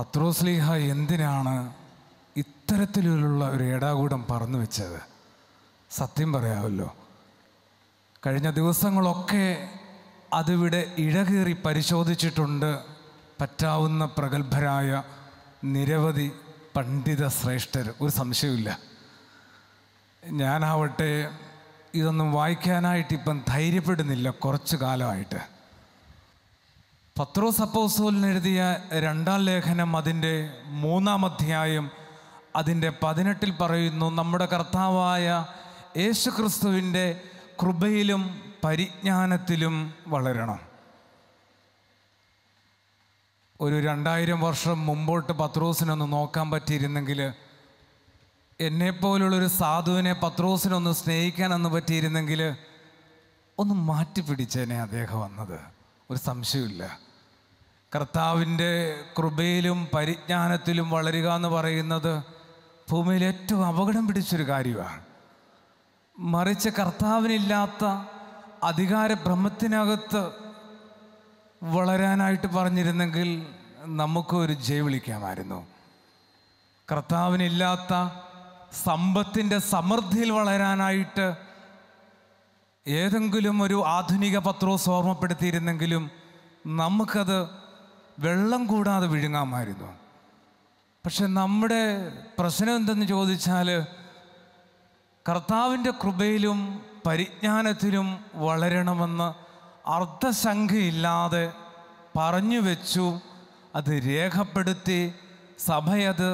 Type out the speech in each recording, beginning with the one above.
പത്രോസ്ലീഹ എന്തിനാണ് ഇത്തരത്തിലുള്ള ഒരു ഏടാകൂടം പറന്നു വെച്ചത്? സത്യം പറയാമല്ലോ. കഴിഞ്ഞ ദിവസങ്ങളൊക്കെ അതിവിടെ ഇഴകേറി പരിശോധിച്ചിട്ടുണ്ട് പറ്റാവുന്ന പ്രഗത്ഭരായ നിരവധി പണ്ഡിത ശ്രേഷ്ഠർ. ഒരു സംശയമില്ല ഞാനാവട്ടെ ഇതൊന്നും വായിക്കാനായിട്ട് ഇപ്പം ധൈര്യപ്പെടുന്നില്ല കുറച്ച് കാലമായിട്ട്. പത്രോസ് അപ്പോസോലിന് എഴുതിയ രണ്ടാം ലേഖനം അതിന്റെ മൂന്നാം അധ്യായം അതിന്റെ പതിനെട്ടിൽ പറയുന്നു നമ്മുടെ കർത്താവായ യേശു ക്രിസ്തുവിന്റെ കൃപയിലും പരിജ്ഞാനത്തിലും വളരണം. ഒരു രണ്ടായിരം വർഷം മുമ്പോട്ട് പത്രോസിനൊന്ന് നോക്കാൻ പറ്റിയിരുന്നെങ്കിൽ എന്നെപ്പോലുള്ളൊരു സാധുവിനെ പത്രോസിനൊന്ന് സ്നേഹിക്കാനൊന്ന് പറ്റിയിരുന്നെങ്കിൽ ഒന്ന് മാറ്റി പിടിച്ചേനെ അദ്ദേഹം വന്നത്. ഒരു സംശയമില്ല കർത്താവിന്റെ കൃപയിലും പരിജ്ഞാനത്തിലും വളരുക എന്ന് പറയുന്നത് ഭൂമിയിൽ ഏറ്റവും അപകടം പിടിച്ചൊരു കാര്യമാണ്. മറിച്ച് കർത്താവിനില്ലാത്ത അധികാര ബ്രഹ്മത്തിനകത്ത് വളരാനായിട്ട് പറഞ്ഞിരുന്നെങ്കിൽ നമുക്കൊരു ജയ് വിളിക്കാമായിരുന്നു. കർത്താവിനില്ലാത്ത സമ്പത്തിന്റെ സമൃദ്ധിയിൽ വളരാനായിട്ട് ഏതെങ്കിലും ഒരു ആധുനിക പത്രോ ഓർമ്മപ്പെടുത്തിയിരുന്നെങ്കിലും നമുക്കത് വെള്ളം കൂടാതെ വിഴുങ്ങാമായിരുന്നു പക്ഷെ നമ്മുടെ പ്രശ്നം എന്തെന്ന് ചോദിച്ചാൽ കർത്താവിന്റെ കൃപയിലും പരിജ്ഞാനത്തിലും വളരണമെന്ന് അർത്ഥശങ്കയില്ലാതെ പറഞ്ഞു വെച്ചു അത് രേഖപ്പെടുത്തി സഭയത്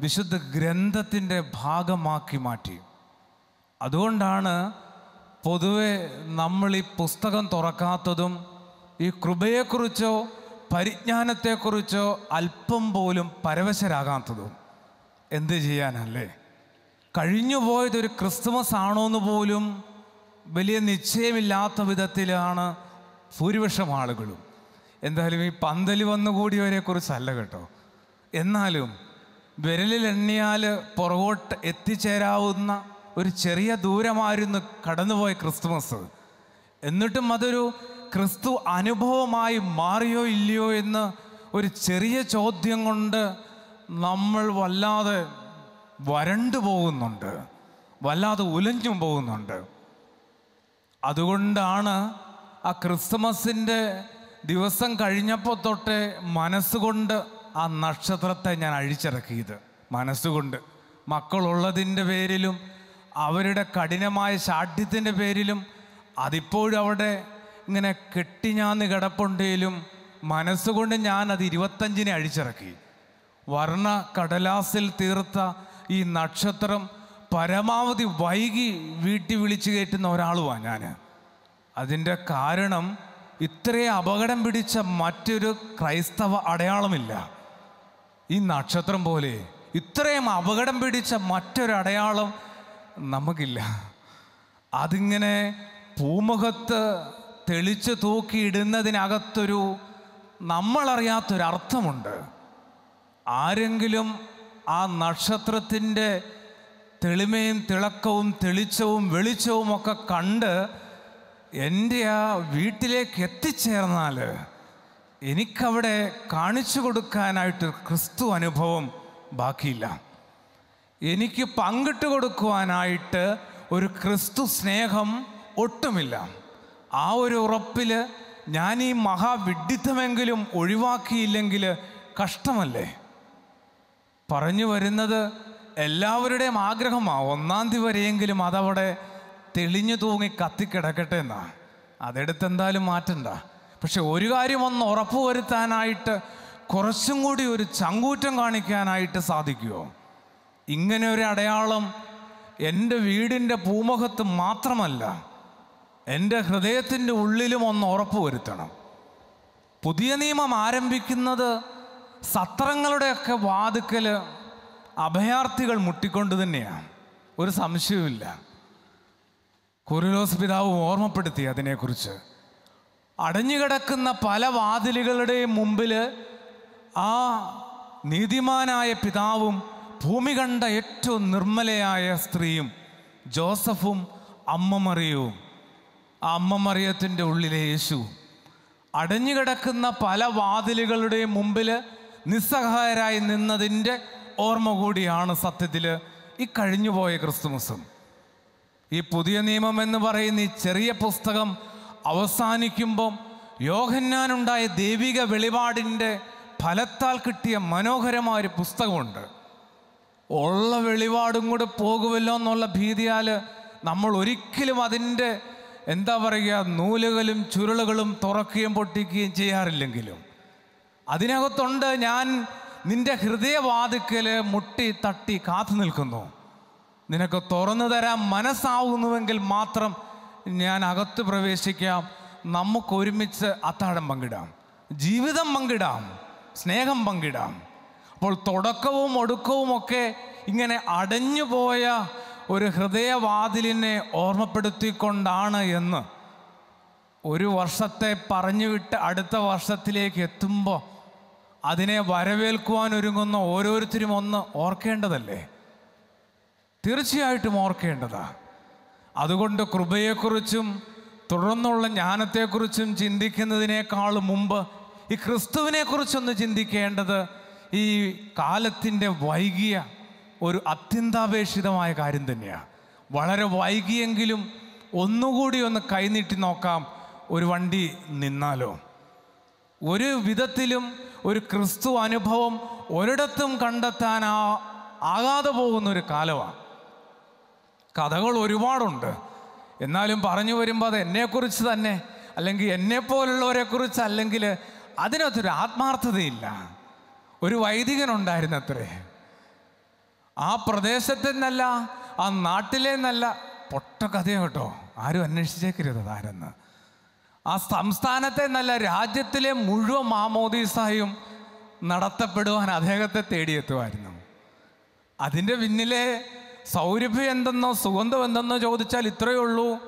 വിശുദ്ധ ഗ്രന്ഥത്തിന്റെ ഭാഗമാക്കി മാറ്റി. അതുകൊണ്ടാണ് പൊതുവെ നമ്മൾ ഈ പുസ്തകം തുറക്കാത്തതും ഈ കൃപയെക്കുറിച്ചോ പരിജ്ഞാനത്തെക്കുറിച്ചോ അല്പം പോലും പരവശരാകാത്തതും എന്ത് ചെയ്യാനല്ലേ? കഴിഞ്ഞു പോയതൊരു ക്രിസ്തുമസ് ആണോ എന്ന് പോലും വലിയ നിശ്ചയമില്ലാത്ത വിധത്തിലാണ് ഭൂരിപക്ഷം ആളുകളും. എന്തായാലും ഈ പന്തൽ വന്നുകൂടിയവരെ കുറിച്ചല്ല കേട്ടോ. എന്നാലും വിരലിൽ എണ്ണിയാൽ പുറകോട്ട് എത്തിച്ചേരാവുന്ന ഒരു ചെറിയ ദൂരമായിരുന്നു കടന്നുപോയ ക്രിസ്തുമസ്. എന്നിട്ടും അതൊരു ക്രിസ്തു അനുഭവമായി മാറിയോ ഇല്ലയോ എന്ന് ഒരു ചെറിയ ചോദ്യം കൊണ്ട് നമ്മൾ വല്ലാതെ വരണ്ടു പോകുന്നുണ്ട്. വല്ലാതെ ഉലഞ്ഞും പോകുന്നുണ്ട്. അതുകൊണ്ടാണ് ആ ക്രിസ്മസിന്റെ ദിവസം കഴിഞ്ഞപ്പോൾ തൊട്ട് മനസ്സുകൊണ്ട് ആ നക്ഷത്രത്തെ ഞാൻ അഴിച്ചിറക്കിയത്. മനസ്സുകൊണ്ട്. മക്കളുള്ളതിന്റെ പേരിലും അവരുടെ കഠിനമായ ശാഠ്യത്തിന്റെ പേരിലും അതിപ്പോഴും അവിടെ ഇങ്ങനെ കെട്ടി ഞാൻ കിടപ്പുണ്ടെങ്കിലും മനസ്സുകൊണ്ട് ഞാൻ അത് ഇരുപത്തഞ്ചിനെ അഴിച്ചിറക്കി. വർണ കടലാസിൽ തീർത്ത ഈ നക്ഷത്രം പരമാവധി വൈകി വീട്ടിൽ വിളിച്ചു കയറ്റുന്ന ഒരാളുമാണ് ഞാൻ അതിന്റെ കാരണം ഇത്രയും അപകടം പിടിച്ച മറ്റൊരു ക്രൈസ്തവ അടയാളമില്ല. ഈ നക്ഷത്രം പോലെ ഇത്രയും അപകടം പിടിച്ച മറ്റൊരു അടയാളം നമുക്കില്ല. അതിങ്ങനെ പൂമുഖത്ത് തെളിച്ച് തൂക്കിയിടുന്നതിനകത്തൊരു നമ്മളറിയാത്തൊരർത്ഥമുണ്ട്. ആരെങ്കിലും ആ നക്ഷത്രത്തിന്റെ തെളിമയും തിളക്കവും തെളിച്ചവും വെളിച്ചവും ഒക്കെ കണ്ട് എന്റെ ആ വീട്ടിലേക്ക് എത്തിച്ചേർന്നാൽ എനിക്കവിടെ കാണിച്ചു കൊടുക്കാനായിട്ട് ക്രിസ്തു അനുഭവം ബാക്കിയില്ല. എനിക്ക് പങ്കിട്ട് കൊടുക്കുവാനായിട്ട് ഒരു ക്രിസ്തു സ്നേഹം ഒട്ടുമില്ല. ആ ഒരു ഉറപ്പിൽ ഞാൻ ഈ മഹാവിഡിത്തമെങ്കിലും ഒഴിവാക്കിയില്ലെങ്കിൽ കഷ്ടമല്ലേ? പറഞ്ഞു വരുന്നത് എല്ലാവരുടെയും ആഗ്രഹമാണ് ഒന്നാം തീയതി വരെയെങ്കിലും അതവിടെ തെളിഞ്ഞു തൂങ്ങി കത്തിക്കിടക്കട്ടെ എന്നാ. അതെടുത്ത് എന്തായാലും മാറ്റണ്ട. പക്ഷെ ഒരു കാര്യം ഒന്ന് ഉറപ്പ് വരുത്താനായിട്ട് കുറച്ചും കൂടി ഒരു ചങ്കൂറ്റം കാണിക്കാനായിട്ട് സാധിക്കുമോ ഇങ്ങനെ ഒരു അടയാളം എന്റെ വീടിന്റെ പൂമുഖത്ത് മാത്രമല്ല എന്റെ ഹൃദയത്തിന്റെ ഉള്ളിലും ഒന്ന് ഉറപ്പ് വരുത്തണം. പുതിയ നിയമം ആരംഭിക്കുന്നത് സത്രങ്ങളുടെയൊക്കെ വാതുക്കൽ അഭയാർത്ഥികൾ മുട്ടിക്കൊണ്ട് തന്നെയാണ്. ഒരു സംശയവുമില്ല. കുരുലോസ് പിതാവ് ഓർമ്മപ്പെടുത്തി അതിനെക്കുറിച്ച്. അടഞ്ഞുകിടക്കുന്ന പല വാതിലുകളുടെയും മുമ്പിൽ ആ നീതിമാനായ പിതാവും ഭൂമി കണ്ട ഏറ്റവും നിർമ്മലയായ സ്ത്രീയും ജോസഫും അമ്മ മറിയവും ആ അമ്മ മറിയത്തിന്റെ ഉള്ളിലെ യേശു അടഞ്ഞുകിടക്കുന്ന പല വാതിലുകളുടെയും മുമ്പിൽ നിസ്സഹായരായി നിന്നതിന്റെ ഓർമ്മ കൂടിയാണ് സത്യത്തിൽ ഈ കഴിഞ്ഞുപോയ ക്രിസ്തുമസും ഈ പുതിയ നിയമം എന്ന് പറയുന്ന ഈ ചെറിയ പുസ്തകം അവസാനിക്കുമ്പം യോഹന്നാനുണ്ടായ ദൈവിക വെളിപാടിന്റെ ഫലത്താൽ കിട്ടിയ മനോഹരമായ ഒരു പുസ്തകമുണ്ട്. ഉള്ള വെളിപാടും കൂടെ പോകുമല്ലോ എന്നുള്ള ഭീതിയാൽ നമ്മൾ ഒരിക്കലും അതിന്റെ എന്താ പറയുക നൂലുകളും ചുരുളുകളും തുറക്കുകയും പൊട്ടിക്കുകയും ചെയ്യാറില്ലെങ്കിലും. അതിനകത്തുണ്ട് ഞാൻ നിന്റെ ഹൃദയവാതുക്കൽ മുട്ടി തട്ടി കാത്തു നിൽക്കുന്നു. നിനക്ക് തുറന്നു തരാൻ മനസ്സാവുന്നുവെങ്കിൽ മാത്രം ഞാൻ അകത്ത് പ്രവേശിക്കാം. നമുക്ക് ഒരുമിച്ച് അത്താഴം പങ്കിടാം. ജീവിതം പങ്കിടാം. സ്നേഹം പങ്കിടാം. അപ്പോൾ തുടക്കവും ഒടുക്കവും ഒക്കെ ഇങ്ങനെ അടഞ്ഞുപോയ ഒരു ഹൃദയവാതിലിനെ ഓർമ്മപ്പെടുത്തിക്കൊണ്ടാണ് എന്ന്. ഒരു വർഷത്തെ പറഞ്ഞു വിട്ട് അടുത്ത വർഷത്തിലേക്ക് എത്തുമ്പോൾ അതിനെ വരവേൽക്കുവാൻ ഒരുങ്ങുന്ന ഓരോരുത്തരും ഒന്ന് ഓർക്കേണ്ടതല്ലേ? തീർച്ചയായിട്ടും ഓർക്കേണ്ടതാ. അതുകൊണ്ട് കൃപയെക്കുറിച്ചും തുടർന്നുള്ള ജ്ഞാനത്തെക്കുറിച്ചും ചിന്തിക്കുന്നതിനേക്കാൾ മുമ്പ് ഈ ക്രിസ്തുവിനെക്കുറിച്ചൊന്ന് ചിന്തിക്കേണ്ടത് ഈ കാലത്തിന്റെ വൈകിയ ഒരു അത്യന്താപേക്ഷിതമായ കാര്യം തന്നെയാണ് വളരെ വൈകിയെങ്കിലും ഒന്നുകൂടി ഒന്ന് കൈനീട്ടി നോക്കാം ഒരു വണ്ടി നിന്നാലോ? ഒരു വിധത്തിലും ഒരു ക്രിസ്തു അനുഭവം ഒരിടത്തും കണ്ടെത്താൻ ആ ആകാതെ പോകുന്ന ഒരു കാലമാണ് കഥകൾ ഒരുപാടുണ്ട്. എന്നാലും പറഞ്ഞു വരുമ്പോൾ അത് എന്നെക്കുറിച്ച് തന്നെ അല്ലെങ്കിൽ എന്നെപ്പോലുള്ളവരെക്കുറിച്ച് അല്ലെങ്കിൽ അതിനകത്തൊരു ആത്മാർത്ഥതയില്ല. ഒരു വൈദികനുണ്ടായിരുന്നത്രേ. ആ പ്രദേശത്തു നിന്നല്ല ആ നാട്ടിലെ നിന്നല്ല പൊട്ട കഥയോ കേട്ടോ. ആരും അന്വേഷിച്ചേക്കരുത് അതാരെന്ന്. ആ സംസ്ഥാനത്തെ നല്ല രാജ്യത്തിലെ മുഴുവൻ മാമോദീസായും നടത്തപ്പെടുവാൻ അദ്ദേഹത്തെ തേടിയെത്തുമായിരുന്നു അതിന്റെ പിന്നിലെ സൗരഭ്യം എന്തെന്നോ സുഗന്ധം എന്തെന്നോ ചോദിച്ചാൽ ഇത്രയേ ഉള്ളൂ.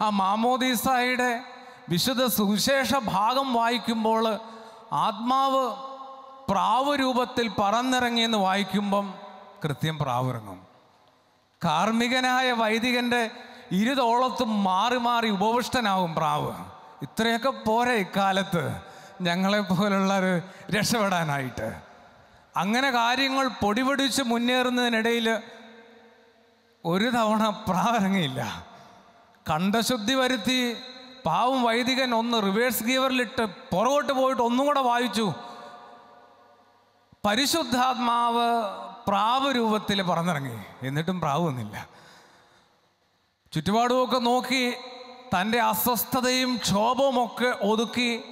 ആ മാമോദീസായുടെ വിശുദ്ധ സുവിശേഷ ഭാഗം വായിക്കുമ്പോൾ ആത്മാവ് പ്രാവ് രൂപത്തിൽ പറന്നിറങ്ങിയെന്ന് വായിക്കുമ്പം കൃത്യം പ്രാവിറങ്ങും. കാർമ്മികനായ വൈദികന്റെ ഇരുതോളത്തും മാറി മാറി ഉപവിഷ്ടനാവും പ്രാവ്. ഇത്രയൊക്കെ പോരെ ഇക്കാലത്ത്. പോലുള്ളവർ രക്ഷപ്പെടാനായിട്ട്. അങ്ങനെ കാര്യങ്ങൾ പൊടിപൊടിച്ച് മുന്നേറുന്നതിനിടയിൽ ഒരു തവണ പ്രാവിറങ്ങിയില്ല. കണ്ടശുദ്ധി വരുത്തി പാവം വൈദികൻ ഒന്ന് റിവേഴ്സ് ഗിയറിലിട്ട് പുറകോട്ട് പോയിട്ട് ഒന്നും കൂടെ വായിച്ചു. പരിശുദ്ധാത്മാവ് പ്രാവ് രൂപത്തിൽ പറന്നിറങ്ങി. എന്നിട്ടും പ്രാവ് വന്നില്ല. ചുറ്റുപാടുമൊക്കെ നോക്കി തന്റെ അസ്വസ്ഥതയും ക്ഷോഭവും ഒക്കെ ഒതുക്കി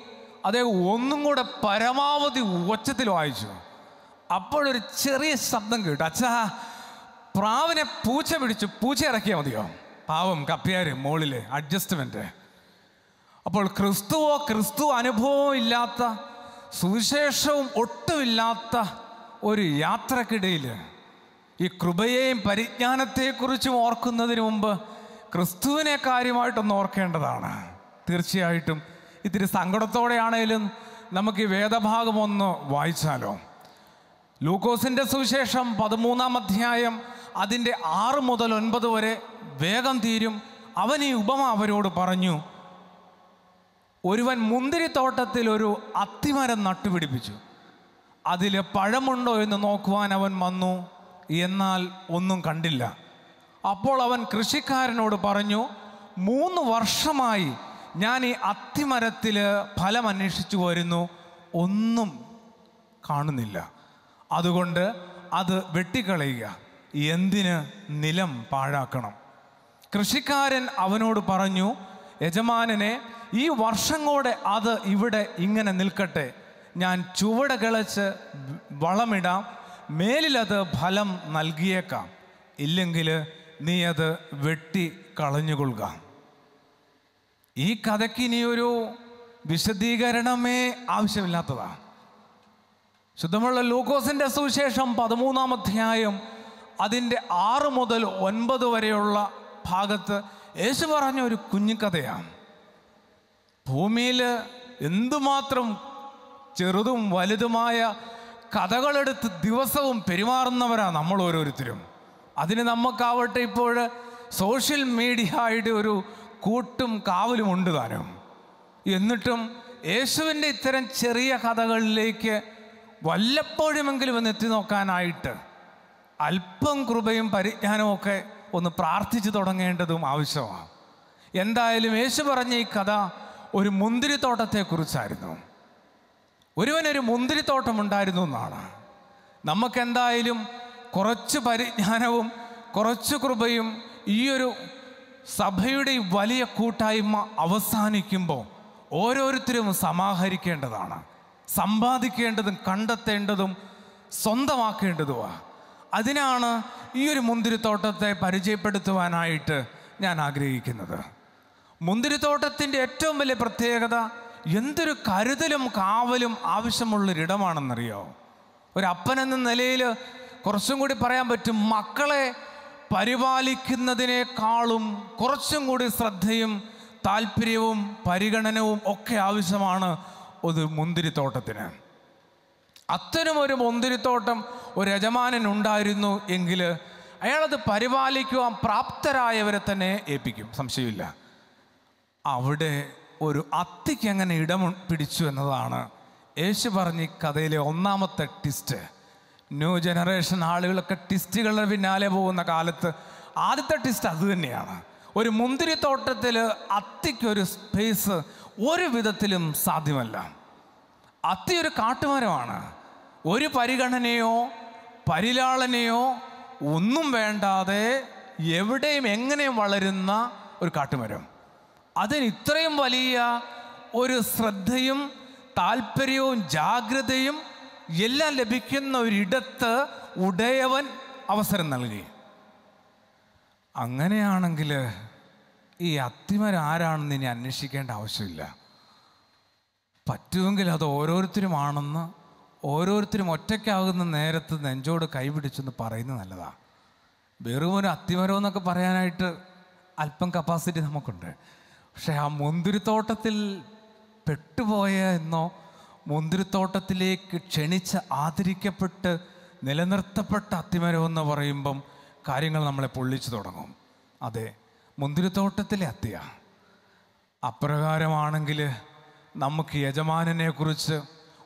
അതേ ഒന്നും കൂടെ പരമാവധി ഉച്ചത്തിൽ വായിച്ചു. അപ്പോഴൊരു ചെറിയ ശബ്ദം കേട്ടു. അച്ഛാ പ്രാവിനെ പൂച്ച പിടിച്ചു. പൂച്ച ഇറക്കിയാൽ മതിയോ? പാവം കപ്പ്യാര് മോളിൽ അഡ്ജസ്റ്റ്മെന്റ് അപ്പോൾ ക്രിസ്തുവോ ക്രിസ്തു അനുഭവവും ഇല്ലാത്ത സുവിശേഷവും ഒട്ടുമില്ലാത്ത ഒരു യാത്രക്കിടയിൽ ഈ കൃപയെയും പരിജ്ഞാനത്തെക്കുറിച്ചും ഓർക്കുന്നതിന് മുമ്പ് ക്രിസ്തുവിനെ കാര്യമായിട്ടൊന്ന് ഓർക്കേണ്ടതാണ്. തീർച്ചയായിട്ടും ഇത്തിരി സങ്കടത്തോടെയാണേലും നമുക്ക് ഈ വേദഭാഗം ഒന്ന് വായിച്ചാലോ? ലൂക്കോസിന്റെ സുവിശേഷം പതിമൂന്നാം അധ്യായം അതിന്റെ ആറ് മുതൽ ഒൻപത് വരെ വേഗം തീരും. അവൻ ഈ ഉപമ അവരോട് പറഞ്ഞു ഒരുവൻ മുന്തിരിത്തോട്ടത്തിൽ ഒരു അത്തിമരം നട്ടുപിടിപ്പിച്ചു. അതിൽ പഴമുണ്ടോ എന്ന് നോക്കുവാൻ അവൻ വന്നു. എന്നാൽ ഒന്നും കണ്ടില്ല. അപ്പോൾ അവൻ കൃഷിക്കാരനോട് പറഞ്ഞു മൂന്ന് വർഷമായി ഞാൻ ഈ അത്തിമരത്തിൽ ഫലം അന്വേഷിച്ചു വരുന്നു. ഒന്നും കാണുന്നില്ല. അതുകൊണ്ട് അത് വെട്ടിക്കളയുക. എന്തിന് നിലം പാഴാക്കണം? കൃഷിക്കാരൻ അവനോട് പറഞ്ഞു യജമാനനെ ഈ വർഷം അത് ഇവിടെ ഇങ്ങനെ നിൽക്കട്ടെ. ഞാൻ ചുവട് കിളച്ച് വളമിടാം മേലിലത് ഫലം നൽകിയേക്കാം. ഇല്ലെങ്കിൽ നീ അത് വെട്ടി കളഞ്ഞുകൊള്ളുക. ഈ കഥയ്ക്ക് ഇനിയൊരു വിശദീകരണമേ ആവശ്യമില്ലാത്തതാണ് ശുദ്ധമുള്ള ലൂക്കോസിന്റെ സുവിശേഷം പതിമൂന്നാം അധ്യായം അതിന്റെ ആറ് മുതൽ ഒൻപത് വരെയുള്ള ഭാഗത്ത് യേശു പറഞ്ഞ ഒരു കുഞ്ഞിക്കഥയാണ്. ഭൂമിയിൽ എന്തുമാത്രം ചെറുതും വലുതുമായ കഥകളെടുത്ത് ദിവസവും പെരുമാറുന്നവരാണ് നമ്മൾ ഓരോരുത്തരും. അതിന് നമുക്കാവട്ടെ ഇപ്പോൾ സോഷ്യൽ മീഡിയ ആയിട്ട് ഒരു കൂട്ടും കാവലും ഉണ്ട് താനും. എന്നിട്ടും യേശുവിന്റെ ഇത്തരം ചെറിയ കഥകളിലേക്ക് വല്ലപ്പോഴുമെങ്കിലും ഒന്ന് എത്തി നോക്കാനായിട്ട് അല്പം കൃപയും പരിജ്ഞാനവും ഒക്കെ ഒന്ന് പ്രാർത്ഥിച്ചു തുടങ്ങേണ്ടതും ആവശ്യമാണ്. എന്തായാലും യേശു പറഞ്ഞ ഈ കഥ ഒരു മുന്തിരിത്തോട്ടത്തെക്കുറിച്ചായിരുന്നു. ഒരുവനൊരു മുന്തിരിത്തോട്ടം ഉണ്ടായിരുന്നു എന്നാണ്. നമുക്കെന്തായാലും കുറച്ച് പരിജ്ഞാനവും കുറച്ച് കൃപയും ഈ ഒരു സഭയുടെ വലിയ കൂട്ടായ്മ അവസാനിക്കുമ്പോൾ ഓരോരുത്തരും സമാഹരിക്കേണ്ടതാണ്. സമ്പാദിക്കേണ്ടതും കണ്ടെത്തേണ്ടതും സ്വന്തമാക്കേണ്ടതുമാണ് അതിനാണ് ഈ ഒരു മുന്തിരിത്തോട്ടത്തെ പരിചയപ്പെടുത്തുവാനായിട്ട് ഞാൻ ആഗ്രഹിക്കുന്നത്. മുന്തിരിത്തോട്ടത്തിന്റെ ഏറ്റവും വലിയ പ്രത്യേകത എന്തൊരു കരുതലും കാവലും ആവശ്യമുള്ളൊരിടമാണെന്നറിയോ? ഒരു അപ്പൻ എന്ന നിലയിൽ കുറച്ചും കൂടി പറയാൻ പറ്റും മക്കളെ പരിപാലിക്കുന്നതിനേക്കാളും കുറച്ചും കൂടി ശ്രദ്ധയും താല്പര്യവും പരിഗണനവും ഒക്കെ ആവശ്യമാണ് ഒരു മുന്തിരിത്തോട്ടത്തിന്. അത്തരം ഒരു മുന്തിരിത്തോട്ടം ഒരു യജമാനൻ ഉണ്ടായിരുന്നു എങ്കിൽ അയാളത് പരിപാലിക്കുവാൻ പ്രാപ്തരായവരെ തന്നെ ഏൽപ്പിക്കും സംശയമില്ല. അവിടെ ഒരു അത്തിക്ക് എങ്ങനെ ഇടം പിടിച്ചു എന്നതാണ്. യേശു പറഞ്ഞ കഥയിലെ ഒന്നാമത്തെ ട്വിസ്റ്റ് ന്യൂ ജനറേഷൻ ആളുകളൊക്കെ ടിസ്റ്റുകളുടെ പിന്നാലെ പോകുന്ന കാലത്ത് ആദ്യത്തെ ട്വിസ്റ്റ് അത് തന്നെയാണ്. ഒരു മുന്തിരിത്തോട്ടത്തിൽ അത്തിക്കൊരു സ്പേസ് ഒരു വിധത്തിലും സാധ്യമല്ല. അത്തി ഒരു കാട്ടുമരമാണ്. ഒരു പരിഗണനയോ പരിലാളനയോ ഒന്നും വേണ്ടാതെ എവിടെയും എങ്ങനെയും വളരുന്ന ഒരു കാട്ടുമരം. അതിന് ഇത്രയും വലിയ ഒരു ശ്രദ്ധയും താല്പര്യവും ജാഗ്രതയും എല്ലാം ലഭിക്കുന്ന ഒരിടത്ത് ഉടയവൻ അവസരം നൽകി. അങ്ങനെയാണെങ്കിൽ ഈ അത്തിമരാരാണെന്ന് ഇനി അന്വേഷിക്കേണ്ട ആവശ്യമില്ല. പറ്റുമെങ്കിൽ അത് ഓരോരുത്തരുമാണെന്ന് ഓരോരുത്തരും ഒറ്റയ്ക്കാകുന്ന നേരത്ത് നെഞ്ചോട് കൈപിടിച്ചെന്ന് പറയുന്നത് നല്ലതാണ് വെറും ഒരു എന്നൊക്കെ പറയാനായിട്ട് അല്പം കപ്പാസിറ്റി നമുക്കുണ്ട്. പക്ഷെ ആ മുന്തിരിത്തോട്ടത്തിൽ പെട്ടുപോയ എന്നോ മുന്തിരിത്തോട്ടത്തിലേക്ക് ക്ഷണിച്ച് ആദരിക്കപ്പെട്ട് നിലനിർത്തപ്പെട്ട അത്തിമരം എന്ന് പറയുമ്പം കാര്യങ്ങൾ നമ്മളെ പൊള്ളിച്ചു തുടങ്ങും. അതെ മുന്തിരിത്തോട്ടത്തിലെ അത്തിയ. അപ്രകാരമാണെങ്കിൽ നമുക്ക് യജമാനനെക്കുറിച്ച്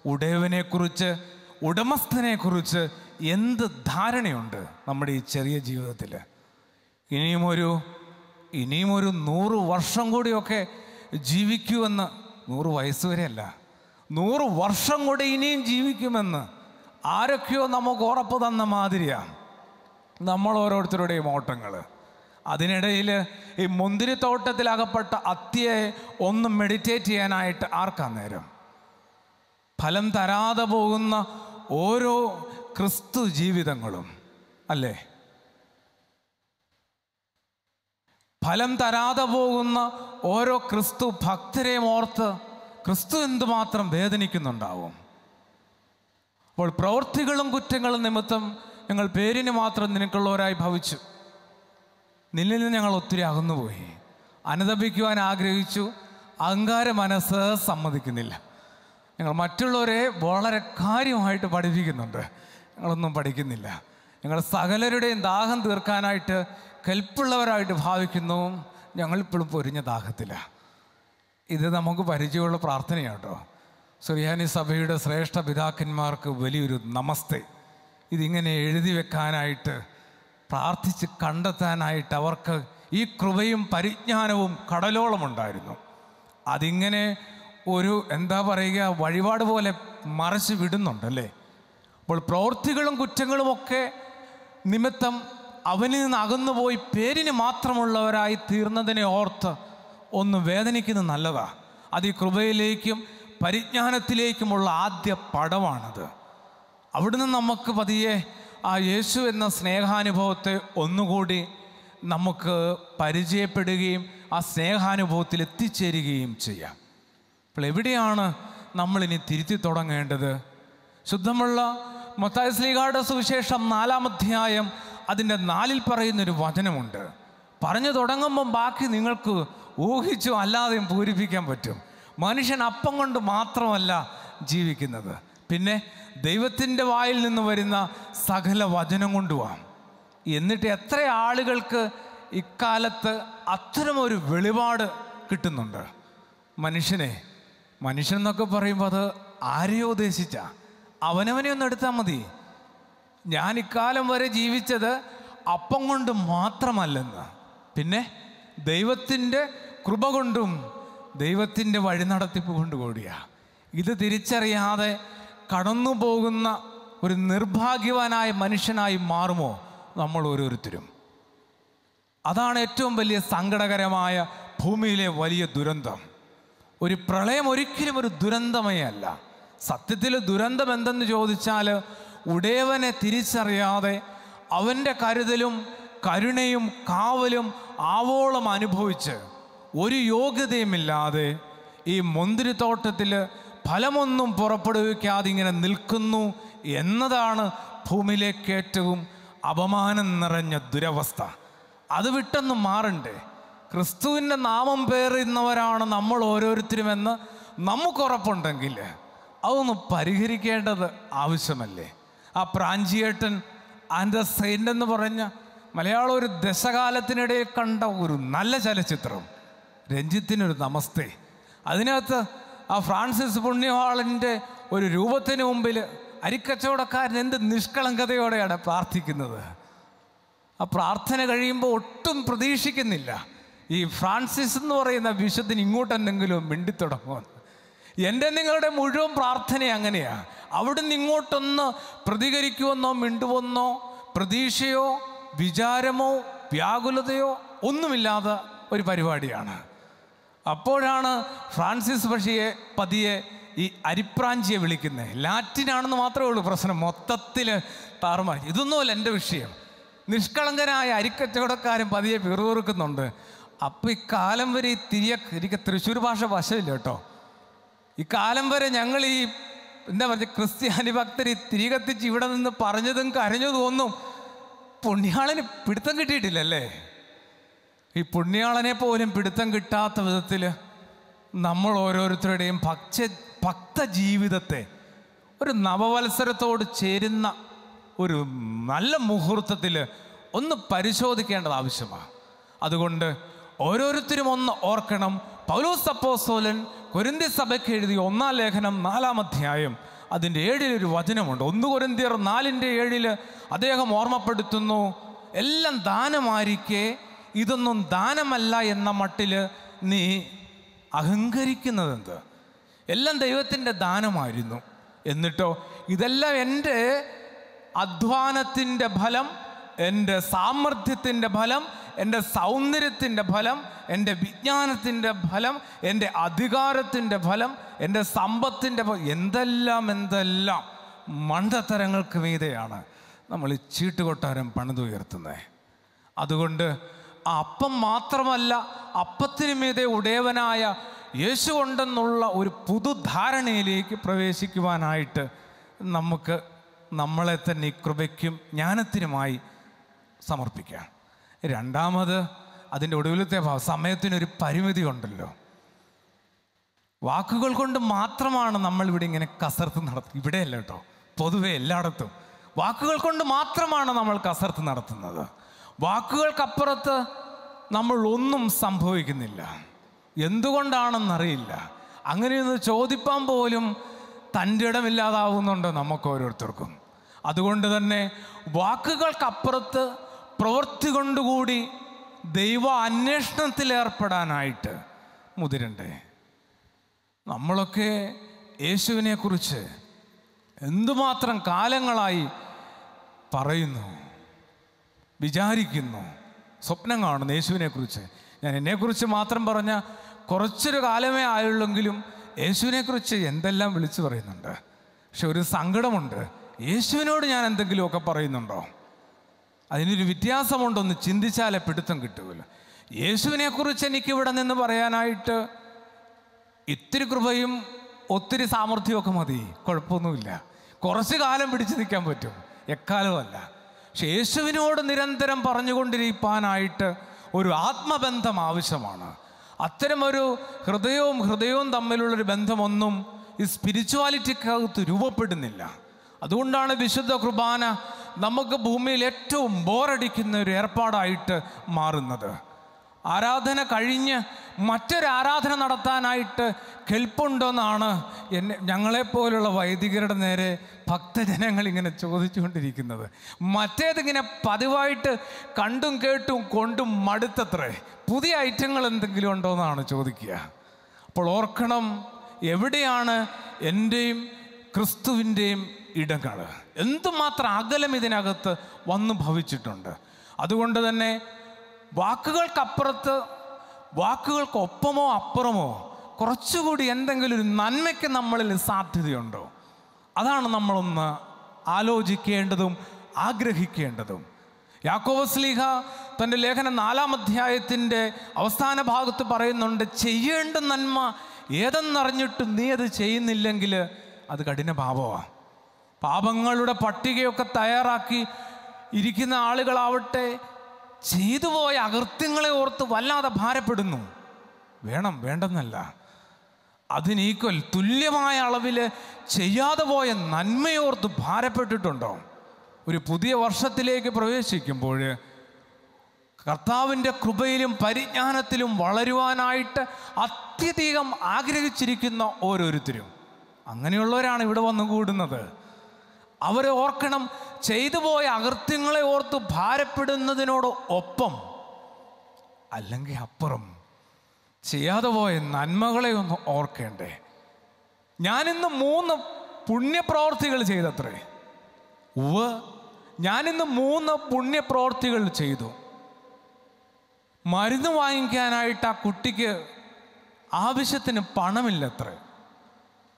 ഉടയവനെക്കുറിച്ച് ഉടമസ്ഥനെക്കുറിച്ച് എന്ത് ധാരണയുണ്ട് നമ്മുടെ ഈ ചെറിയ ജീവിതത്തിൽ? ഇനിയും ഒരു ഇനിയും ഒരു നൂറ് വർഷം കൂടിയൊക്കെ ജീവിക്കുമെന്ന് നൂറ് വയസ്സ് വരെയല്ല നൂറ് വർഷം കൂടി ഇനിയും ജീവിക്കുമെന്ന് ആരൊക്കെയോ നമുക്ക് ഉറപ്പ് തന്ന മാതിരിയാണ് നമ്മൾ ഓരോരുത്തരുടെയും ഓട്ടങ്ങൾ. അതിനിടയിൽ ഈ മുന്തിരിത്തോട്ടത്തിൽ അകപ്പെട്ട അത്തിയെ ഒന്ന് മെഡിറ്റേറ്റ് ചെയ്യാനായിട്ട് ആർക്കാ നേരം? ഫലം തരാതെ പോകുന്ന ഓരോ ക്രിസ്തു ജീവിതങ്ങളും അല്ലേ? ഫലം തരാതെ പോകുന്ന ഓരോ ക്രിസ്തു ഭക്തരെയും ഓർത്ത് ക്രിസ്തു എന്തുമാത്രം വേദനിക്കുന്നുണ്ടാവും. അപ്പോൾ പ്രവൃത്തികളും കുറ്റങ്ങളും നിമിത്തം ഞങ്ങൾ പേരിന് മാത്രം നിനക്കുള്ളവരായി ഭവിച്ചു. നിന്നിൽ നിന്ന് ഞങ്ങൾ ഒത്തിരി അകന്നുപോയി. അനുദപിക്കുവാൻ ആഗ്രഹിച്ചു. അഹങ്കാര മനസ്സ് സമ്മതിക്കുന്നില്ല. ഞങ്ങൾ മറ്റുള്ളവരെ വളരെ കാര്യമായിട്ട് പഠിപ്പിക്കുന്നുണ്ട്. ഞങ്ങളൊന്നും പഠിക്കുന്നില്ല. ഞങ്ങൾ സകലരുടെയും ദാഹം തീർക്കാനായിട്ട് കെൽപ്പുള്ളവരായിട്ട് ഭാവിക്കുന്നു. ഞങ്ങളിപ്പോഴും പൊരിഞ്ഞ ദാഹത്തില്ല ഇത് നമുക്ക് പരിചയമുള്ള പ്രാർത്ഥനയാണ് കേട്ടോ സുറിയാനി സഭയുടെ ശ്രേഷ്ഠ പിതാക്കന്മാർക്ക് വലിയൊരു നമസ്തേ. ഇതിങ്ങനെ എഴുതി വെക്കാനായിട്ട് പ്രാർത്ഥിച്ച് കണ്ടെത്താനായിട്ട് അവർക്ക് ഈ കൃപയും പരിജ്ഞാനവും കടലോളം ഉണ്ടായിരുന്നു അതിങ്ങനെ ഒരു എന്താ പറയുക വഴിപാട് പോലെ മറച്ച് വിടുന്നുണ്ടല്ലേ? അപ്പോൾ പ്രവൃത്തികളും കുറ്റങ്ങളും ഒക്കെ നിമിത്തം അവനിൽ നിന്ന് അകന്നുപോയി പേരിന് മാത്രമുള്ളവരായി തീർന്നതിനെ ഓർത്ത് ഒന്ന് വേദനിക്കുന്നത് നല്ലതാ. അത് ഈ കൃപയിലേക്കും പരിജ്ഞാനത്തിലേക്കുമുള്ള ആദ്യ പടമാണത്. അവിടുന്ന് നമുക്ക് പതിയെ ആ യേശു എന്ന സ്നേഹാനുഭവത്തെ ഒന്നുകൂടി നമുക്ക് പരിചയപ്പെടുകയും ആ സ്നേഹാനുഭവത്തിൽ എത്തിച്ചേരുകയും ചെയ്യാം. അപ്പോൾ എവിടെയാണ് നമ്മളിനി തിരുത്തി തുടങ്ങേണ്ടത്? ശുദ്ധമുള്ള മത്തായ ശ്രീകാട് സുവിശേഷം നാലാമധ്യായം അതിന്റെ നാലിൽ പറയുന്നൊരു വചനമുണ്ട്. പറഞ്ഞു തുടങ്ങുമ്പം ബാക്കി നിങ്ങൾക്ക് ഊഹിച്ചു അല്ലാതെയും പൂരിപ്പിക്കാൻ പറ്റും. മനുഷ്യൻ അപ്പം കൊണ്ട് മാത്രമല്ല ജീവിക്കുന്നത്. പിന്നെ ദൈവത്തിന്റെ വായിൽ നിന്ന് വരുന്ന സകല വചനം കൊണ്ടുവാം. എന്നിട്ട് എത്ര ആളുകൾക്ക് ഇക്കാലത്ത് അത്തരമൊരു വെളിപാട് കിട്ടുന്നുണ്ട്. മനുഷ്യനെ മനുഷ്യൻ എന്നൊക്കെ പറയുമ്പോൾ അത് ആരെയോ ഉദ്ദേശിച്ച അവനവനെ ഒന്ന് എടുത്താൽ മതി. ഞാൻ ഇക്കാലം വരെ ജീവിച്ചത് അപ്പം കൊണ്ട് മാത്രമല്ലെന്ന്. പിന്നെ ദൈവത്തിന്റെ കൃപ കൊണ്ടും ദൈവത്തിന്റെ വഴി നടത്തിപ്പ് കൊണ്ട് കൂടിയാ. ഇത് തിരിച്ചറിയാതെ കടന്നു പോകുന്ന ഒരു നിർഭാഗ്യവാനായ മനുഷ്യനായി മാറുമോ? നമ്മൾ ഓരോരുത്തരും. അതാണ് ഏറ്റവും വലിയ സങ്കടകരമായ ഭൂമിയിലെ വലിയ ദുരന്തം. ഒരു പ്രളയം ഒരിക്കലും ഒരു ദുരന്തമേ അല്ല. സത്യത്തിൽ ദുരന്തം എന്തെന്ന് ചോദിച്ചാൽ ഉടയവനെ തിരിച്ചറിയാതെ അവന്റെ കരുതലും കരുണയും കാവലും ആവോളം അനുഭവിച്ച് ഒരു യോഗ്യതയുമില്ലാതെ ഈ മുന്തിരിത്തോട്ടത്തിൽ ഫലമൊന്നും പുറപ്പെടുവിക്കാതെ ഇങ്ങനെ നിൽക്കുന്നു എന്നതാണ് ഭൂമിയിലേക്ക് ഏറ്റവും അപമാനം നിറഞ്ഞ ദുരവസ്ഥ. അത് വിട്ടെന്ന് മാറണ്ടേ. ക്രിസ്തുവിന്റെ നാമം പേറുന്നവരാണ് നമ്മൾ ഓരോരുത്തരുമെന്ന് നമുക്ക് ഉറപ്പുണ്ടെങ്കിൽ അതൊന്ന് പരിഹരിക്കേണ്ടത് ആവശ്യമല്ലേ? ആ പ്രാഞ്ചിയേട്ടൻ ആൻഡ് സെയിന്റ് എന്ന് പറഞ്ഞ മലയാളം ഒരു ദശകാലത്തിനിടയിൽ കണ്ട ഒരു നല്ല ചലച്ചിത്രം. രഞ്ജിത്തിനൊരു നമസ്തേ. അതിനകത്ത് ആ ഫ്രാൻസിസ് പുണ്യവാളന്റെ ഒരു രൂപത്തിന് മുമ്പിൽ അരിക്കച്ചവടക്കാരൻ എന്ത് നിഷ്കളങ്കതയോടെയാണ് പ്രാർത്ഥിക്കുന്നത്? ആ പ്രാർത്ഥന കഴിയുമ്പോൾ ഒട്ടും പ്രതീക്ഷിക്കുന്നില്ല. ഈ ഫ്രാൻസിസ് എന്ന് പറയുന്ന വിശുദ്ധന് ഇങ്ങോട്ടെന്തെങ്കിലും മിണ്ടിത്തുടങ്ങുമെന്ന് എന്റെ നിങ്ങളുടെ മുഴുവൻ പ്രാർത്ഥന അങ്ങനെയാണ് അവിടുന്ന് ഇങ്ങോട്ടൊന്ന് പ്രതികരിക്കുമെന്നോ മിണ്ടുവെന്നോ പ്രതീക്ഷയോ വിചാരമോ വ്യാകുലതയോ ഒന്നുമില്ലാത്ത ഒരു പരിപാടിയാണ്. അപ്പോഴാണ് ഫ്രാൻസിസ് പക്ഷിയെ പതിയെ ഈ അരിപ്രാഞ്ചിയെ വിളിക്കുന്നത് ലാറ്റിനാണെന്ന് മാത്രമേ ഉള്ളൂ പ്രശ്നം. മൊത്തത്തിൽ താറുമാറി. ഇതൊന്നുമല്ല എന്റെ വിഷയം. നിഷ്കളങ്കനായ അരിക്കച്ചവടക്കാരൻ പതിയെ പിറുപിറുക്കുന്നുണ്ട്. അപ്പോൾ ഈ കാലം വരെ ഈ തിരിയ എനിക്ക് തൃശ്ശൂർ ഭാഷ വശമില്ല കേട്ടോ. ഈ കാലം വരെ ഞങ്ങൾ ഈ എന്താ പറയുക ക്രിസ്ത്യാനി ഭക്തർ ഈ തിരി കത്തിച്ച് ഇവിടെ നിന്ന് പറഞ്ഞതും കരഞ്ഞതും ഒന്നും പുണ്യാളന് പിടുത്തം കിട്ടിയിട്ടില്ലല്ലേ? ഈ പുണ്യാളനെ പോലും പിടുത്തം കിട്ടാത്ത വിധത്തിൽ നമ്മൾ ഓരോരുത്തരുടെയും ഭക്ത ഭക്ത ജീവിതത്തെ ഒരു നവവത്സരത്തോട് ചേരുന്ന ഒരു നല്ല മുഹൂർത്തത്തിൽ ഒന്ന് പരിശോധിക്കേണ്ടത് ആവശ്യമാണ്. അതുകൊണ്ട് ഓരോരുത്തരും ഒന്ന് ഓർക്കണം. പൗലോസ് അപ്പോസ്തോലൻ കൊരിന്തി സഭയ്ക്ക് എഴുതിയ ഒന്നാം ലേഖനം നാലാം അധ്യായം അതിന്റെ ഏഴിലൊരു വചനമുണ്ട്. ഒന്ന് കൊരിന്തിയർ നാലിന്റെ ഏഴിൽ അദ്ദേഹം ഓർമ്മപ്പെടുത്തുന്നു എല്ലാം ദാനമായിരിക്കെ ഇതൊന്നും ദാനമല്ല എന്ന മട്ടിൽ നീ അഹങ്കരിക്കുന്നതെന്ത്? എല്ലാം ദൈവത്തിന്റെ ദാനമായിരുന്നു. എന്നിട്ടോ ഇതെല്ലാം എന്റെ അധ്വാനത്തിന്റെ ഫലം എന്റെ സാമർഥ്യത്തിന്റെ ഫലം എന്റെ സൗന്ദര്യത്തിന്റെ ഫലം എന്റെ വിജ്ഞാനത്തിന്റെ ഫലം എന്റെ അധികാരത്തിന്റെ ഫലം എന്റെ സമ്പത്തിന്റെ ഫലം എന്തെല്ലാം എന്തെല്ലാം മണ്ടത്തരങ്ങൾക്ക് മീതെയാണ് നമ്മൾ ഈ ചീട്ടുകൊട്ടാരം പണിതുയർത്തുന്നത് അതുകൊണ്ട് ആ അപ്പം മാത്രമല്ല അപ്പത്തിന് മീതെ ഉടയവനായ യേശു ഉണ്ടെന്നുള്ള ഒരു പുതുധാരണയിലേക്ക് പ്രവേശിക്കുവാനായിട്ട് നമുക്ക് നമ്മളെ തന്നെ ഈ കൃപയ്ക്കും ജ്ഞാനത്തിനുമായി സമർപ്പിക്കാം. രണ്ടാമത് അതിന്റെ ഒടുവിലത്തെ ഭാവം സമയത്തിനൊരു പരിമിതി ഉണ്ടല്ലോ. വാക്കുകൾ കൊണ്ട് മാത്രമാണ് നമ്മൾ ഇവിടെ ഇങ്ങനെ കസർത്ത് നടത്തുന്നത് ഇവിടെയല്ല കേട്ടോ പൊതുവെ എല്ലായിടത്തും. വാക്കുകൾ കൊണ്ട് മാത്രമാണ് നമ്മൾ കസർത്ത് നടത്തുന്നത്. വാക്കുകൾക്കപ്പുറത്ത് നമ്മൾ ഒന്നും സംഭവിക്കുന്നില്ല. എന്തുകൊണ്ടാണെന്നറിയില്ല. അങ്ങനെയൊന്ന് ചോദിപ്പാൻ പോലും തന്റെ ഇടമില്ലാതാവുന്നുണ്ട് നമുക്ക് ഓരോരുത്തർക്കും. അതുകൊണ്ട് തന്നെ വാക്കുകൾക്കപ്പുറത്ത് പ്രവൃത്തി കൊണ്ടുകൂടി ദൈവ അന്വേഷണത്തിൽ ഏർപ്പെടാനായിട്ട് മുതിരണ്ടേ? നമ്മളൊക്കെ യേശുവിനെക്കുറിച്ച് എന്തുമാത്രം കാലങ്ങളായി പറയുന്നു വിചാരിക്കുന്നു സ്വപ്നം കാണുന്നു യേശുവിനെക്കുറിച്ച് ഞാൻ എന്നെക്കുറിച്ച് മാത്രം പറഞ്ഞ കുറച്ചൊരു കാലമേ ആയുള്ളെങ്കിലും യേശുവിനെക്കുറിച്ച് എന്തെല്ലാം വിളിച്ചു പറയുന്നുണ്ട്? പക്ഷെ ഒരു സങ്കടമുണ്ട്. യേശുവിനോട് ഞാൻ എന്തെങ്കിലുമൊക്കെ പറയുന്നുണ്ടോ? അതിനൊരു വ്യത്യാസമുണ്ടൊന്ന് ചിന്തിച്ചാലേ പിടുത്തം കിട്ടുമല്ലോ യേശുവിനെക്കുറിച്ച് എനിക്കിവിടെ നിന്ന് പറയാനായിട്ട് ഇത്തിരി കൃപയും ഒത്തിരി സാമർഥ്യമൊക്കെ മതി. കുഴപ്പമൊന്നുമില്ല. കുറച്ച് കാലം പിടിച്ചു നിൽക്കാൻ പറ്റും. എക്കാലമല്ല പക്ഷെ യേശുവിനോട് നിരന്തരം പറഞ്ഞുകൊണ്ടിരിക്കാനായിട്ട് ഒരു ആത്മബന്ധം ആവശ്യമാണ്. അത്തരം ഒരു ഹൃദയവും ഹൃദയവും തമ്മിലുള്ളൊരു ബന്ധമൊന്നും ഈ സ്പിരിച്വാലിറ്റിക്കകത്ത് രൂപപ്പെടുന്നില്ല. അതുകൊണ്ടാണ് വിശുദ്ധ കുർബാന നമുക്ക് ഭൂമിയിൽ ഏറ്റവും ബോറടിക്കുന്ന ഒരു ഏർപ്പാടായിട്ട് മാറുന്നത്. ആരാധന കഴിഞ്ഞ് മറ്റൊരു ആരാധന നടത്താനായിട്ട് കെൽപ്പുണ്ടോന്നാണ് എന്നെ ഞങ്ങളെപ്പോലുള്ള വൈദികരുടെ നേരെ ഭക്തജനങ്ങൾ ഇങ്ങനെ ചോദിച്ചുകൊണ്ടിരിക്കുന്നത്. മറ്റേതിങ്ങനെ പതിവായിട്ട് കണ്ടും കേട്ടും കൊണ്ടും മടുത്തത്രേ. പുതിയ ഐറ്റങ്ങൾ എന്തെങ്കിലും ഉണ്ടോ എന്നാണ് ചോദിക്കുക. അപ്പോൾ ഓർക്കണം എവിടെയാണ് എന്റെയും ക്രിസ്തുവിന്റെയും ഇടങ്ങൾ എന്തുമാത്രം അകലം ഇതിനകത്ത് വന്നു ഭവിച്ചിട്ടുണ്ട്. അതുകൊണ്ട് തന്നെ വാക്കുകൾക്കപ്പുറത്ത് വാക്കുകൾക്കൊപ്പമോ അപ്പുറമോ കുറച്ചുകൂടി എന്തെങ്കിലും ഒരു നന്മയ്ക്ക് നമ്മളിൽ സാധ്യതയുണ്ടോ? അതാണ് നമ്മളൊന്ന് ആലോചിക്കേണ്ടതും ആഗ്രഹിക്കേണ്ടതും. യാക്കോവസ്ലീഹ തന്റെ ലേഖനം നാലാം അധ്യായത്തിന്റെ അവസാന ഭാഗത്ത് പറയുന്നുണ്ട് ചെയ്യേണ്ട നന്മ ഏതെന്നറിഞ്ഞിട്ട് നീ അത് ചെയ്യുന്നില്ലെങ്കിൽ അത് കഠിന പാപമാണ് പാപങ്ങളുടെ പട്ടികയൊക്കെ തയ്യാറാക്കി ഇരിക്കുന്ന ആളുകളാവട്ടെ ചെയ്തു പോയ അകൃത്യങ്ങളെ ഓർത്ത് വല്ലാതെ ഭാരപ്പെടുന്നു. വേണം വേണ്ടെന്നല്ല. അതിനീക്വൽ തുല്യമായ അളവിൽ ചെയ്യാതെ പോയ നന്മയോർത്ത് ഭാരപ്പെട്ടിട്ടുണ്ടോ? ഒരു പുതിയ വർഷത്തിലേക്ക് പ്രവേശിക്കുമ്പോൾ കർത്താവിന്റെ കൃപയിലും പരിജ്ഞാനത്തിലും വളരുവാനായിട്ട് അത്യധികം ആഗ്രഹിച്ചിരിക്കുന്ന ഓരോരുത്തരും. അങ്ങനെയുള്ളവരാണ് ഇവിടെ വന്നു കൂടുന്നത്. അവരെ ഓർക്കണം ചെയ്തു പോയ അകൃത്യങ്ങളെ ഓർത്ത് ഭാരപ്പെടുന്നതിനോട് ഒപ്പം അല്ലെങ്കിൽ അപ്പുറം ചെയ്യാതെ പോയ നന്മകളെ ഒന്ന് ഓർക്കേണ്ടേ. ഞാനിന്ന് മൂന്ന് പുണ്യപ്രവർത്തികൾ ചെയ്തത്രേ. ഉവ് ഞാനിന്ന് മൂന്ന് പുണ്യപ്രവർത്തികൾ ചെയ്തു. മരുന്ന് വാങ്ങിക്കാനായിട്ട് ആ കുട്ടിക്ക് ആവശ്യത്തിന് പണമില്ലത്രേ.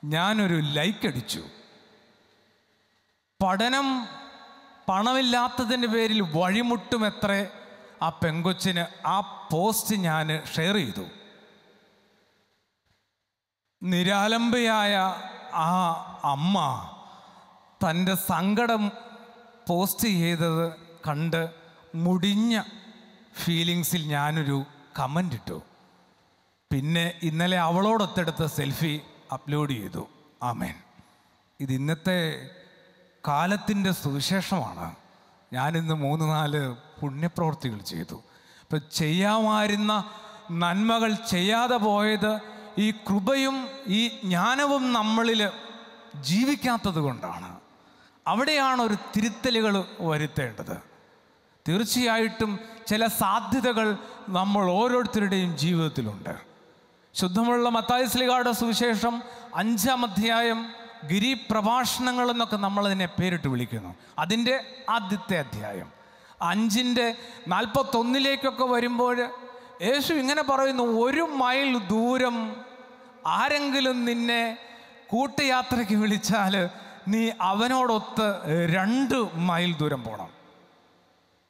ഞാനൊരു ലൈക്ക് അടിച്ചു. പഠനം പണമില്ലാത്തതിന്റെ പേരിൽ വഴിമുട്ടും എത്ര ആ പെങ്കൊച്ചിന് ആ പോസ്റ്റ് ഞാൻ ഷെയർ ചെയ്തു. നിരാലംബയായ ആ അമ്മ തന്റെ സങ്കടം പോസ്റ്റ് ചെയ്തത് കണ്ട് മുടിഞ്ഞ ഫീലിങ്സിൽ ഞാനൊരു കമന്റ് ഇട്ടു. പിന്നെ ഇന്നലെ അവളോടൊത്തെടുത്ത സെൽഫി അപ്ലോഡ് ചെയ്തു. ആമേൻ. ഇത് ഇന്നത്തെ കാലത്തിന്റെ സുവിശേഷമാണ്. ഞാനിന്ന് മൂന്ന് നാല് പുണ്യപ്രവർത്തികൾ ചെയ്തു. ഇപ്പം ചെയ്യാമായിരുന്ന നന്മകൾ ചെയ്യാതെ പോയത് ഈ കൃപയും ഈ ജ്ഞാനവും നമ്മളിൽ ജീവിക്കാത്തത് കൊണ്ടാണ്. അവിടെയാണ് ഒരു തിരുത്തലുകൾ വരുത്തേണ്ടത്. തീർച്ചയായിട്ടും ചില സാധ്യതകൾ നമ്മൾ ഓരോരുത്തരുടെയും ജീവിതത്തിലുണ്ട്. ശുദ്ധമുള്ള മത്തായസ്ലികാരുടെ സുവിശേഷം അഞ്ചാം അധ്യായം ഗിരി പ്രഭാഷണങ്ങൾ എന്നൊക്കെ നമ്മളതിനെ പേരിട്ട് വിളിക്കുന്നു. അതിന്റെ ആദ്യത്തെ അധ്യായം. അഞ്ചിന്റെ നാൽപ്പത്തൊന്നിലേക്കൊക്കെ വരുമ്പോൾ യേശു ഇങ്ങനെ പറയുന്നു ഒരു മൈൽ ദൂരം ആരെങ്കിലും നിന്നെ കൂട്ടയാത്രയ്ക്ക് വിളിച്ചാൽ നീ അവനോടൊത്ത് രണ്ട് മൈൽ ദൂരം പോകണം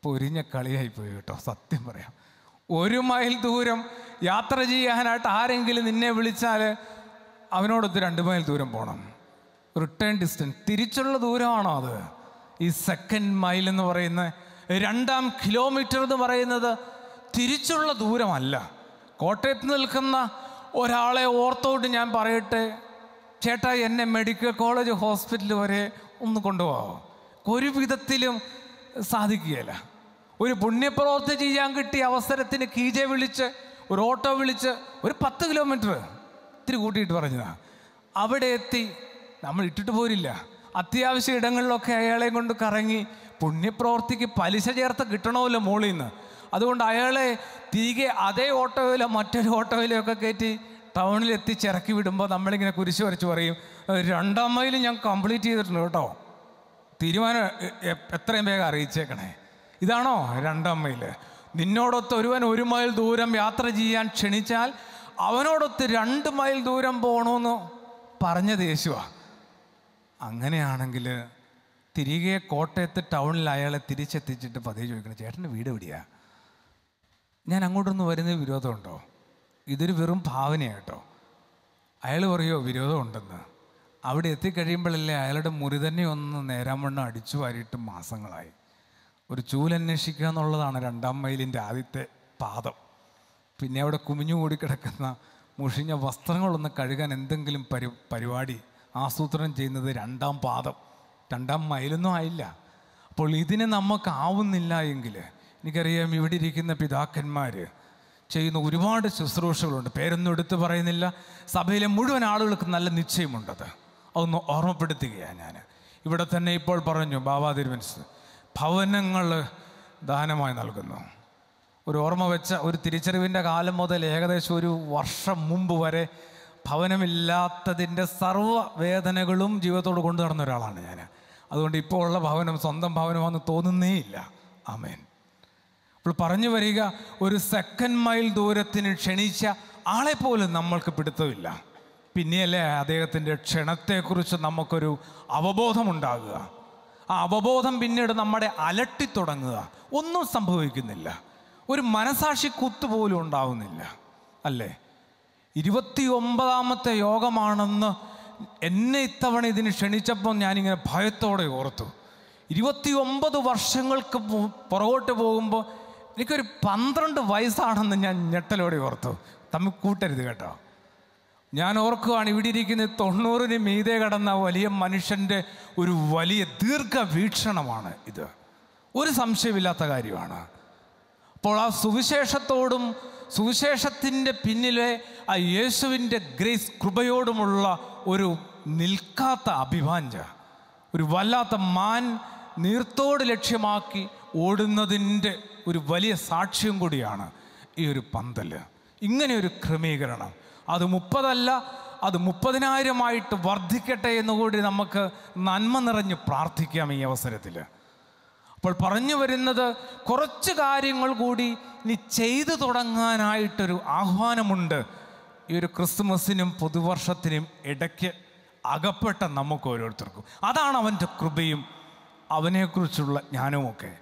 പൊരിഞ്ഞ കളിയായി പോയി കേട്ടോ സത്യം പറയാം. ഒരു മൈൽ ദൂരം യാത്ര ചെയ്യാനായിട്ട് ആരെങ്കിലും നിന്നെ വിളിച്ചാൽ അവനോടൊത്ത് രണ്ട് മൈൽ ദൂരം പോകണം റിട്ടേൺ ഡിസ്റ്റൻസ് തിരിച്ചുള്ള ദൂരമാണോ അത്? ഈ സെക്കൻഡ് മൈൽ എന്ന് പറയുന്ന രണ്ടാം കിലോമീറ്റർ എന്ന് പറയുന്നത് തിരിച്ചുള്ള ദൂരമല്ല. കോട്ടയത്ത് നിൽക്കുന്ന ഒരാളെ ഓർത്തോട്ട് ഞാൻ പറയട്ടെ ചേട്ടാ എന്നെ മെഡിക്കൽ കോളേജ് ഹോസ്പിറ്റൽ വരെ ഒന്ന് കൊണ്ടുപോകാമോ ഒരു വിധത്തിലും സാധിക്കുകയില്ല. ഒരു പുണ്യപ്രവർത്തി ചെയ്യാൻ കിട്ടിയ അവസരത്തിന് കീജെ വിളിച്ച് ഒരു ഓട്ടോ വിളിച്ച് ഒരു പത്ത് കിലോമീറ്റർ ഇത്തിരി കൂട്ടിയിട്ട് പറഞ്ഞതാ. അവിടെ എത്തി നമ്മൾ ഇട്ടിട്ട് പോരില്ല. അത്യാവശ്യ ഇടങ്ങളിലൊക്കെ അയാളെ കൊണ്ട് കറങ്ങി പുണ്യപ്രവർത്തിക്ക് പലിശ ചേർത്ത് കിട്ടണമല്ലോ മോളിൽ നിന്ന് അതുകൊണ്ട് അയാളെ തിരികെ അതേ ഓട്ടോയിലോ മറ്റൊരു ഓട്ടോയിലോ ഒക്കെ കയറ്റി ടൗണിൽ എത്തിച്ചിറക്കി വിടുമ്പോൾ നമ്മളിങ്ങനെ കുരിശ് വരച്ച് പറയും രണ്ടാം മൈൽ ഞാൻ കംപ്ലീറ്റ് ചെയ്തിട്ടുണ്ട് കേട്ടോ. തീരുമാനം എത്രയും വേഗം അറിയിച്ചേക്കണേ. ഇതാണോ രണ്ടാം മൈൽ നിന്നോടൊത്ത് ഒരുവൻ ഒരു മൈൽ ദൂരം യാത്ര ചെയ്യാൻ ക്ഷണിച്ചാൽ അവനോടൊത്ത് രണ്ട് മൈൽ ദൂരം പോകണമെന്ന് പറഞ്ഞത് യേശുവാ. അങ്ങനെയാണെങ്കിൽ തിരികെ കോട്ടയത്ത് ടൗണിൽ അയാളെ തിരിച്ചെത്തിച്ചിട്ട് പതിയെ ചോദിക്കണം ചേട്ടന്റെ വീട് എവിടെയാ? ഞാൻ അങ്ങോട്ടൊന്ന് വരുന്നത് വിരോധമുണ്ടോ? ഇതൊരു വെറും ഭാവനയാട്ടോ അയാൾ പറയുമോ വിരോധമുണ്ടെന്ന്. അവിടെ എത്തിക്കഴിയുമ്പോഴല്ലേ അയാളുടെ മുറി തന്നെ ഒന്ന് നേരാൻ അടിച്ചു വാരിയിട്ട് മാസങ്ങളായി. ഒരു ചൂലന്വേഷിക്കുക എന്നുള്ളതാണ് രണ്ടാം മൈലിന്റെ ആദ്യത്തെ പാദം. പിന്നെ അവിടെ കുമിഞ്ഞുകൂടി കിടക്കുന്ന മുഷിഞ്ഞ വസ്ത്രങ്ങളൊന്ന് കഴുകാൻ എന്തെങ്കിലും പരി പരിപാടി ആസൂത്രണം ചെയ്യുന്നത് രണ്ടാം പാദം. രണ്ടാം മൈലൊന്നും ആയില്ല. അപ്പോൾ ഇതിനെ നമുക്കാവുന്നില്ല എങ്കിൽ എനിക്കറിയാം ഇവിടെ ഇരിക്കുന്ന പിതാക്കന്മാർ ചെയ്യുന്ന ഒരുപാട് ശുശ്രൂഷകളുണ്ട്. പേരൊന്നും എടുത്തു പറയുന്നില്ല. സഭയിലെ മുഴുവൻ ആളുകൾക്ക് നല്ല നിശ്ചയമുണ്ടത്. അതൊന്ന് ഓർമ്മപ്പെടുത്തുകയാണ് ഞാൻ. ഇവിടെ തന്നെ ഇപ്പോൾ പറഞ്ഞു ബാബാ തിരുവൻസ് ഭവനങ്ങൾ ദാനമായി നൽകുന്നു. ഒരു ഓർമ്മ വെച്ച ഒരു തിരിച്ചറിവിന്റെ കാലം മുതൽ ഏകദേശം ഒരു വർഷം മുമ്പ് വരെ ഭവനമില്ലാത്തതിന്റെ സർവ വേദനകളും ജീവിതത്തോട് കൊണ്ടു നടന്ന ഒരാളാണ് ഞാൻ. അതുകൊണ്ട് ഇപ്പോൾ ഉള്ള ഭവനം സ്വന്തം ഭവനമാണെന്ന് തോന്നുന്നേ ഇല്ല ആമേൻ. അപ്പോൾ പറഞ്ഞു വരിക ഒരു സെക്കൻഡ് മൈൽ ദൂരത്തിന് ക്ഷണിച്ച ആളെ പോലും നമ്മൾക്ക് പിടുത്തമില്ല. പിന്നെയല്ലേ അദ്ദേഹത്തിന്റെ ക്ഷണത്തെക്കുറിച്ച് നമുക്കൊരു അവബോധമുണ്ടാകുക. ആ അവബോധം പിന്നീട് നമ്മുടെ അലട്ടിത്തുടങ്ങുക ഒന്നും സംഭവിക്കുന്നില്ല. ഒരു മനസാക്ഷി കുത്ത് പോലും ഉണ്ടാവുന്നില്ല. അല്ലേ? ഇരുപത്തി ഒമ്പതാമത്തെ യോഗമാണെന്ന് എന്നെ ഇത്തവണ ഇതിന് ക്ഷണിച്ചപ്പോൾ ഞാനിങ്ങനെ ഭയത്തോടെ ഓർത്തു. ഇരുപത്തി ഒമ്പത് വർഷങ്ങൾക്ക് പുറകോട്ട് പോകുമ്പോൾ എനിക്കൊരു പന്ത്രണ്ട് വയസ്സാണെന്ന് ഞാൻ ഞെട്ടലോടെ ഓർത്തു. തമ്മിൽ കൂട്ടരുത് കേട്ടോ. ഞാൻ ഓർക്കുകയാണ് ഇവിടെ ഇരിക്കുന്ന തൊണ്ണൂറിന് മീതെ കടന്ന വലിയ മനുഷ്യന്റെ ഒരു വലിയ ദീർഘവീക്ഷണമാണ് ഇത്. ഒരു സംശയമില്ലാത്ത കാര്യമാണ്. അപ്പോൾ ആ സുവിശേഷത്തോടും സുവിശേഷത്തിന്റെ പിന്നിലെ ആ യേശുവിന്റെ ഗ്രേസ് കൃപയോടുമുള്ള ഒരു നിൽക്കാത്ത അഭിവാഞ്ച ഒരു വല്ലാത്ത മാൻ നീർത്തോട് ലക്ഷ്യമാക്കി ഓടുന്നതിന്റെ ഒരു വലിയ സാക്ഷ്യം കൂടിയാണ് ഈ ഒരു പന്തൽ. ഇങ്ങനെ ഒരു ക്രമീകരണം. അത് മുപ്പതല്ല അത് മുപ്പതിനായിരമായിട്ട് വർദ്ധിക്കട്ടെ എന്നുകൂടി നമുക്ക് നന്മ നിറഞ്ഞ് പ്രാർത്ഥിക്കാം ഈ അവസരത്തിൽ. അപ്പോൾ പറഞ്ഞു വരുന്നത് കുറച്ച് കാര്യങ്ങൾ കൂടി ഇനി ചെയ്തു തുടങ്ങാനായിട്ടൊരു ആഹ്വാനമുണ്ട്. ഈ ഒരു ക്രിസ്മസിനും പുതുവർഷത്തിനും ഇടയ്ക്ക് അകപ്പെട്ട നമുക്ക് ഓരോരുത്തർക്കും. അതാണ് അവന്റെ കൃപയും അവനെക്കുറിച്ചുള്ള ജ്ഞാനവുമൊക്കെ.